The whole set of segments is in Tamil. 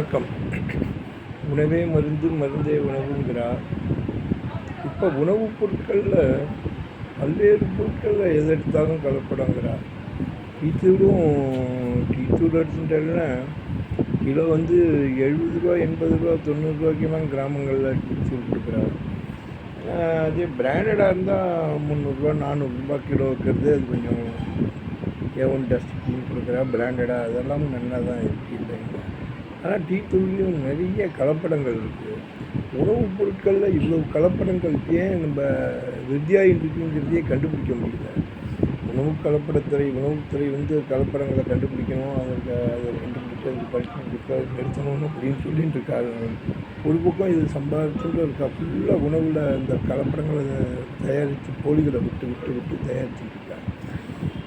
வணக்கம். உணவே மருந்து மருந்தே உணவுங்கிறார். இப்போ உணவுப் பொருட்களில் பல்வேறு பொருட்களில் எது எடுத்தாலும் கலப்படங்கிறார். டீத்தூளும் டீத்தூள் எடுத்துட்டாங்கன்னா கிலோ வந்து எழுபது ரூபா எண்பது ரூபா தொண்ணூறு கிராமங்களில் டீத்தூள் கொடுக்குறாரு. அதே பிராண்டடாக இருந்தால் முந்நூறுரூவா நானூறுரூபா கிலோ இருக்கிறது அது கொஞ்சம் எவன் டஸ்ட் கொடுக்குறா பிராண்டடாக அதெல்லாம் நல்லா தான் இருக்குது இல்லைங்க. ஆனால் டீ தூள்லேயும் நிறைய கலப்படங்கள் இருக்குது உணவுப் பொருட்களில் இவ்வளோ கலப்படங்கள் ஏன் நம்ம வித்தியாக இருக்குங்கிறதையே கண்டுபிடிக்க முடியல? உணவு கலப்படத்துறை உணவுத்துறை வந்து கலப்படங்களை கண்டுபிடிக்கணும் அதற்கு அதை கண்டுபிடிச்சு அதுக்கு படிக்கணும் கொடுத்து நிறுத்தணும் அப்படின்னு சொல்லிட்டு இருக்காரு ஒரு பக்கம் இது சம்பாதிச்சுட்டு இருக்கா ஃபுல்லாக உணவில் இந்த கலப்படங்களை தயாரித்து போலிகளை விட்டு விட்டு விட்டு தயாரிச்சுட்டு இருக்காங்க.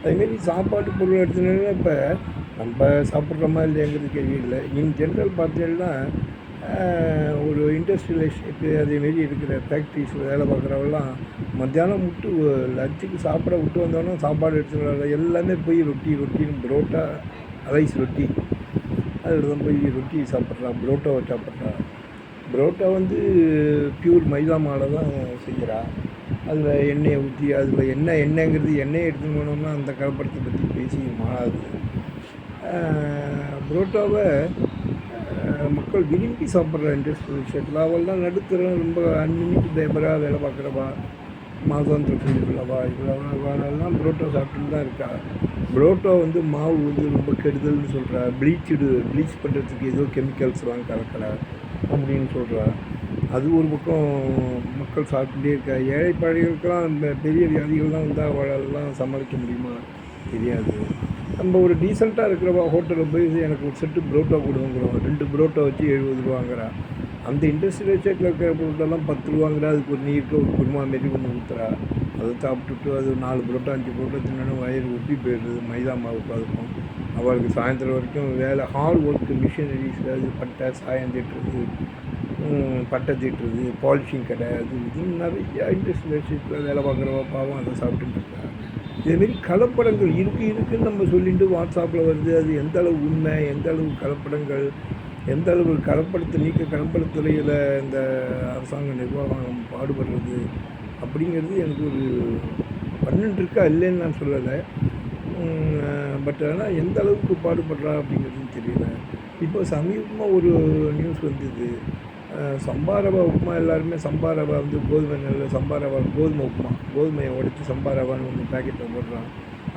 அதேமாரி சாப்பாட்டு பொருள் எடுத்துனா இப்போ நம்ம சாப்பிட்றோமா இல்லையாங்கிறது கேள்வி இல்லை. இன் ஜென்ரல் பார்த்தீங்கன்னா ஒரு இண்டஸ்ட்ரியலைஸ்டேட்டு அதேமாரி இருக்கிற ஃபேக்ட்ரிஸில் வேலை பார்க்குறவெல்லாம் மத்தியானம் விட்டு லஞ்சுக்கு சாப்பிட விட்டு வந்தோன்னா சாப்பாடு எடுத்துட்டு வரல எல்லாமே போய் ரொட்டி ரொட்டின்னு புரோட்டா ரைஸ் ரொட்டி. அதில் தான் போய் ரொட்டி சாப்பிட்றான் புரோட்டாவை சாப்பிட்றான். புரோட்டா வந்து பியூர் மைதா மாலை தான் செய்கிறான். அதில் எண்ணெயை ஊற்றி அதில் என்ன எண்ணெய்ங்கிறது எண்ணெயை எடுத்துன்னு போனோம்னா அந்த கலப்படத்தை பற்றி பேசி மாறாது. புரோட்டாவை மக்கள் விரும்பி சாப்பிட்ற இண்டஸ்ட்ரியல் விஷயத்தில் அவள்லாம் நடுத்தர ரொம்ப அன்லிமிட் லேபராக வேலை பார்க்குறவா மாதாந்திர கூலி உள்ளவா இவ்வளோலாம் புரோட்டா சாப்பிட்டுன்னு தான் இருக்கா. புரோட்டா வந்து மாவு வந்து ரொம்ப கெடுதல்னு சொல்கிறா ப்ளீச்சுடு ப்ளீச் பண்ணுறதுக்கு ஏதோ கெமிக்கல்ஸ்லாம் கலக்கலை அப்படின்னு சொல்கிறா அது ஒரு பக்கம் மக்கள் சாப்பிட்டுட்டே இருக்கா. ஏழைப்பாடிகளுக்கெல்லாம் அந்த பெரிய வியாதிகள்லாம் வந்தால் அவளெல்லாம் சமாளிக்க முடியுமா? தெரியாது. நம்ம ஒரு டீசெண்டாக இருக்கிற ஹோட்டலில் போய் எனக்கு ஒரு செட்டு புரோட்டா கொடுங்கிறோம் ரெண்டு புரோட்டா வச்சு எழுபது ரூபாங்கிறா அந்த இண்டஸ்ட்ரியல் எஸ்டேட்டில் இருக்கிற பொருட்டெல்லாம் பத்து ரூபாங்கிறா அதுக்கு ஒரு நீருக்கு ஒரு குருமா மாரி ஒன்று ஊற்றுறா அதை சாப்பிட்டுட்டு அது நாலு புரோட்டா அஞ்சு புரோட்டா தின்னணும் வயிறு ஒட்டி போயிடுது. மைதா மாவு பதுக்கும் அவளுக்கு சாயந்தரம் வரைக்கும் வேலை. ஹார்ட் ஒர்க்கு மிஷினரிஸ் அது பட்டை சாயம் தீட்டுறது பட்டை தீட்டுறது பாலிஷிங் கடை அது இதுன்னு நிறையா இண்டஸ்ட்ரியல் எஸ்டேட்டில் வேலை பார்க்குறவா பாவம் அதை சாப்பிட்டுட்டு இருக்கா. இதேமாரி கலப்படங்கள் இருக்குது இருக்குன்னு நம்ம சொல்லிட்டு வாட்ஸ்அப்பில் வருது. அது எந்த அளவு உண்மை எந்த அளவு கலப்படங்கள் எந்த அளவு கலப்படத்தை நீக்க கலப்படத்துறையில் இந்த அரசாங்க நிர்வாகம் பாடுபடுறது அப்படிங்கிறது எனக்கு ஒரு பன்னெண்டு இருக்கா இல்லைன்னு நான் சொல்லலை. பட் ஆனால் எந்த அளவுக்கு பாடுபடுறா அப்படிங்கிறது தெரியல. இப்போ சமீபமாக ஒரு நியூஸ் வந்தது. சம்பா ரவா உப்புமா எல்லாருமே சம்பா ரவா வந்து கோதுமை நெல் சம்பா ரவா கோதுமை உப்புமா. கோதுமையை உடைச்சி சம்பா ரவான்னு ஒன்று பேக்கெட்டில் போடுறான்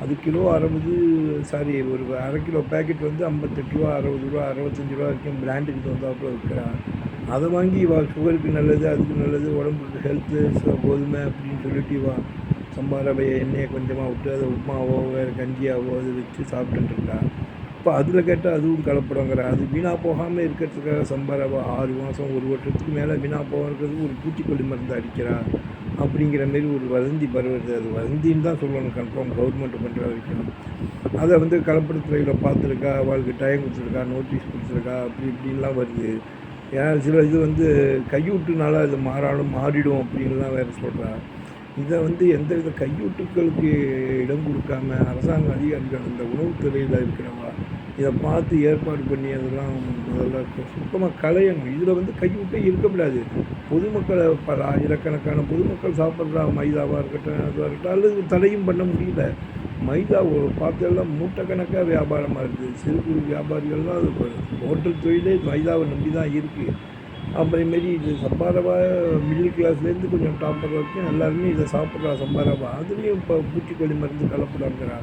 அது கிலோ அறுபது சாரி ஒரு அரை கிலோ பேக்கெட் வந்து ஐம்பத்தெட்டு ரூபா அறுபது ரூபா அறுபத்தஞ்சு ரூபா வரைக்கும் பிராண்டுக்கு தகுந்தாப்புல விற்கிறான் அதை வாங்கி இவா சுகருக்கு நல்லது அதுக்கு நல்லது உடம்புக்கு ஹெல்த்து கோதுமை அப்படின்னு சொல்லிட்டு இவா சம்பா ரவையை எண்ணெயை கொஞ்சமாக விட்டு அதை உப்புமாவோ வேறு கஞ்சியாவோ அது வச்சு சாப்பிட்டுட்டு இருக்கா. இப்போ அதில் கேட்டால் அதுவும் கலப்படங்கிற அது வீணாக போகாமல் இருக்கிறதுக்காக சம்பா ஆறு மாதம் ஒரு வருஷத்துக்கு மேலே வீணாக போகாம ஒரு பூச்சிக்கொல்லி மருந்து அடிக்கிறா அப்படிங்கிற மாரி ஒரு வதந்தி பரவுது. அது வதந்தின்னு தான் சொல்லணும் கன்ஃபார்ம் கவர்மெண்ட் பண்ணுற வரைக்கும். அதை வந்து கலப்படத்துறையில் பார்த்துருக்கா அவளுக்கு டைம் கொடுத்துருக்கா நோட்டீஸ் கொடுத்துருக்கா அப்படி இப்படின்லாம் வருது. ஏன்னா சில இது வந்து கையூட்டுனால அது மாறாலும் மாறிடும் அப்படின்லாம் வேறு சொல்கிறா இதை வந்து எந்தவித கையூட்டுக்களுக்கு இடம் கொடுக்காம அரசாங்க அதிகாரிகள் இந்த உணவுத்துறையில் இருக்கிறவங்க இதை பார்த்து ஏற்பாடு பண்ணி அதெல்லாம் முதல்ல சுத்தமாக களையணும். இதில் வந்து கையூட்டே இருக்கக்கூடாது பொதுமக்களை பல ஆயிரக்கணக்கான பொதுமக்கள் சாப்பிட்ற மைதாவாக இருக்கட்டும் அதுவாக இருக்கட்டும் அல்லது தடையும் பண்ண முடியல. மைதா பார்த்தெல்லாம் மூட்டைக்கணக்காக வியாபாரமாக இருக்குது. சிறு குறு வியாபாரிகள்லாம் அது ஹோட்டல் தொழிலே மைதாவை நம்பி தான் இருக்குது அப்புறமேரி இது சம்பாரவா மிடில் கிளாஸ்லேருந்து கொஞ்சம் டாப்பர் வரைக்கும் எல்லாருமே இதை சாப்பிட்றா சம்பாரவா அதுலேயும் இப்போ பூச்சிக்கொல்லி மருந்து கலப்படாங்கிறா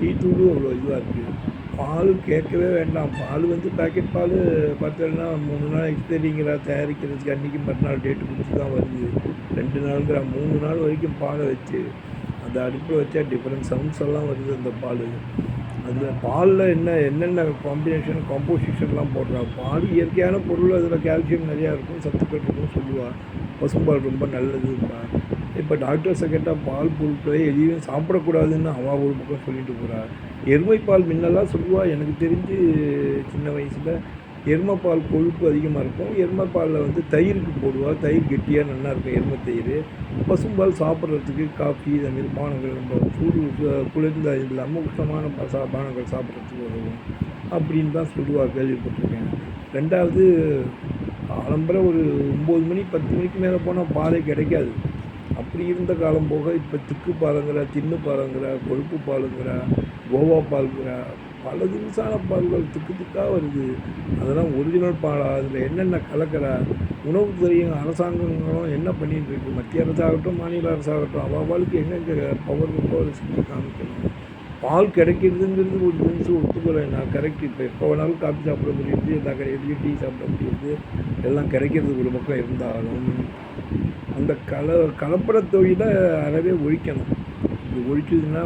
டீ தூளும் அவ்வளோ இதுவாக இருக்குது பால் கேட்கவே வேண்டாம். பால் வந்து பேக்கெட் பால் பார்த்தோன்னா மூணு நாள் எக்ஸ்பைரிங்கிறா தயாரிக்கிறதுக்கு அன்றைக்கி மறுநாள் டேட்டு கொடுத்து தான் வருது. ரெண்டு நாளுங்கிற மூணு நாள் வரைக்கும் பாலை வச்சு அந்த அடுப்பில் வச்சா டிஃப்ரெண்ட் சவுண்ட்ஸ் எல்லாம் வருது அந்த பால். அதில் பாலில் என்ன என்னென்ன காம்பினேஷன் காம்போசிஷன்லாம் போடுறாங்க பால் இயற்கையான பொருள் அதில் கால்சியம் நிறையா இருக்கும் சத்துக்கள் இருக்கும்னு சொல்லுவாள் பசும்பால் ரொம்ப நல்லதுப்பா இப்போ டாக்டர்ஸை கேட்டால் பால் பொருட்களை எதையும் சாப்பிடக்கூடாதுன்னு அவா ஒரு பக்கம் சொல்லிட்டு எருமை எருமைப்பால் முன்னெல்லாம் சொல்லுவாள் எனக்கு தெரிஞ்சு சின்ன வயசில் எருமைப்பால் கொழுப்பு அதிகமாக இருக்கும். எருமைப்பாலில் வந்து தயிருக்கு போடுவாள் தயிர் கெட்டியாக நல்லா இருக்கும் எருமை தயிர். பசும்பால் சாப்பிட்றதுக்கு காஃபி இந்த பானங்கள் நம்ம சூடு குளிர்ந்த குளிர்ந்த இல்லாமல் உஷ்ணமான பசா சா பானங்கள் சாப்பிட்றதுக்கு உதவும் அப்படின்னு தான் சொல்லுவாள் கேள்விப்பட்டிருக்கேன். ரெண்டாவது ஆலம்பரம் ஒரு ஒம்பது மணி பத்து மணிக்கு மேலே போனால் பாலே கிடைக்காது. அப்படி இருந்த காலம் போக இப்போ திக்கு பாலுங்கிற தின்னு பாலுங்கிற கொழுப்பு பாலுங்கிற கோவா பாலுங்கிற பல தினசான பால்கள் திக்கு திக்காக வருது. அதெல்லாம் ஒரிஜினல் பாலா அதில் என்னென்ன கலக்கிற உணவுத்துறையும் அரசாங்கங்களும் என்ன பண்ணிகிட்டு இருக்கு? மத்திய அரசாகட்டும் மாநில அரசாகட்டும் அவாவாளுக்கு எங்கெங்கே பவர் இருக்கோ அதை செஞ்சு காமிக்கணும். பால் கிடைக்கிறதுங்கிறது ஒரு நிமிஷம் ஒத்துக்கிறேன் நான் கரெக்ட் இப்போ எப்போ வேணாலும் காஃபி சாப்பிட முடியுது எல்லா கடையிலையும் டீ சாப்பிட முடியுது. எல்லாம் கிடைக்கிறது ஒரு பக்கம் இருந்தாலும் அந்த கல கலப்பட தொழிலை அறவே ஒழிக்கணும். இது ஒழிச்சதுன்னா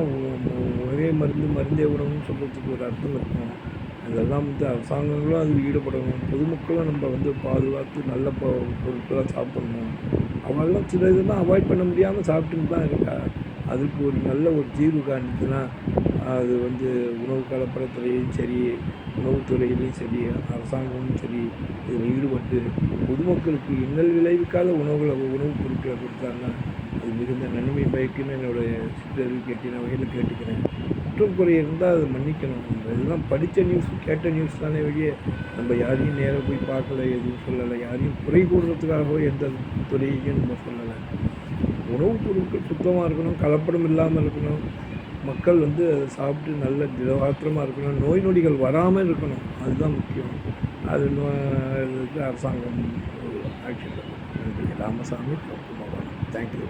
ஒரே மருந்து மருந்தே உணவுன்னு சொல்கிறதுக்கு ஒரு அர்த்தம் இருக்கும். அதெல்லாம் வந்து அரசாங்கங்களும் அதில் ஈடுபடணும். பொதுமக்களும் நம்ம வந்து பாதுகாத்து நல்ல பொருட்களாக சாப்பிடணும். அவெல்லாம் சில இதெல்லாம் அவாய்ட் பண்ண முடியாமல் சாப்பிட்டுன்னு தான் இருக்கா அதுக்கு ஒரு நல்ல ஒரு தீர்வு காணிச்சுன்னா அது வந்து உணவு கலப்படத்துறையும் சரி உணவுத்துறையிலையும் சரி அரசாங்கமும் சரி இதில் ஈடுபட்டு பொதுமக்களுக்கு இன்னல் விளைவிக்காத உணவுகளை உணவுப் பொருட்களை கொடுத்தாங்கன்னா அது மிகுந்த நன்மை பயக்குன்னு என்னுடைய சித்தர்கள் கேட்டின வகையில் கேட்டுக்கிறேன். குற்றம் குறை இருந்தால் அதை மன்னிக்கணும். இதெல்லாம் படித்த நியூஸ் கேட்ட நியூஸ் தானே வெளியே. நம்ம யாரையும் நேராக போய் பார்க்கல எதுவும் சொல்லலை. யாரையும் குறை கூடுறதுக்காகவோ எந்த துறையையும் நம்ம சொல்லலை. உணவுப் பொருட்கள் சுத்தமாக இருக்கணும் கலப்படம் இல்லாமல் இருக்கணும். மக்கள் வந்து அதை சாப்பிட்டு நல்ல திடவாத்திரமாக இருக்கணும். நோய் நொடிகள் வராமல் இருக்கணும். அதுதான் முக்கியம். அது அரசாங்கம் ஆக்ஷன் நன்றி. ராமசாமி தேங்க்யூ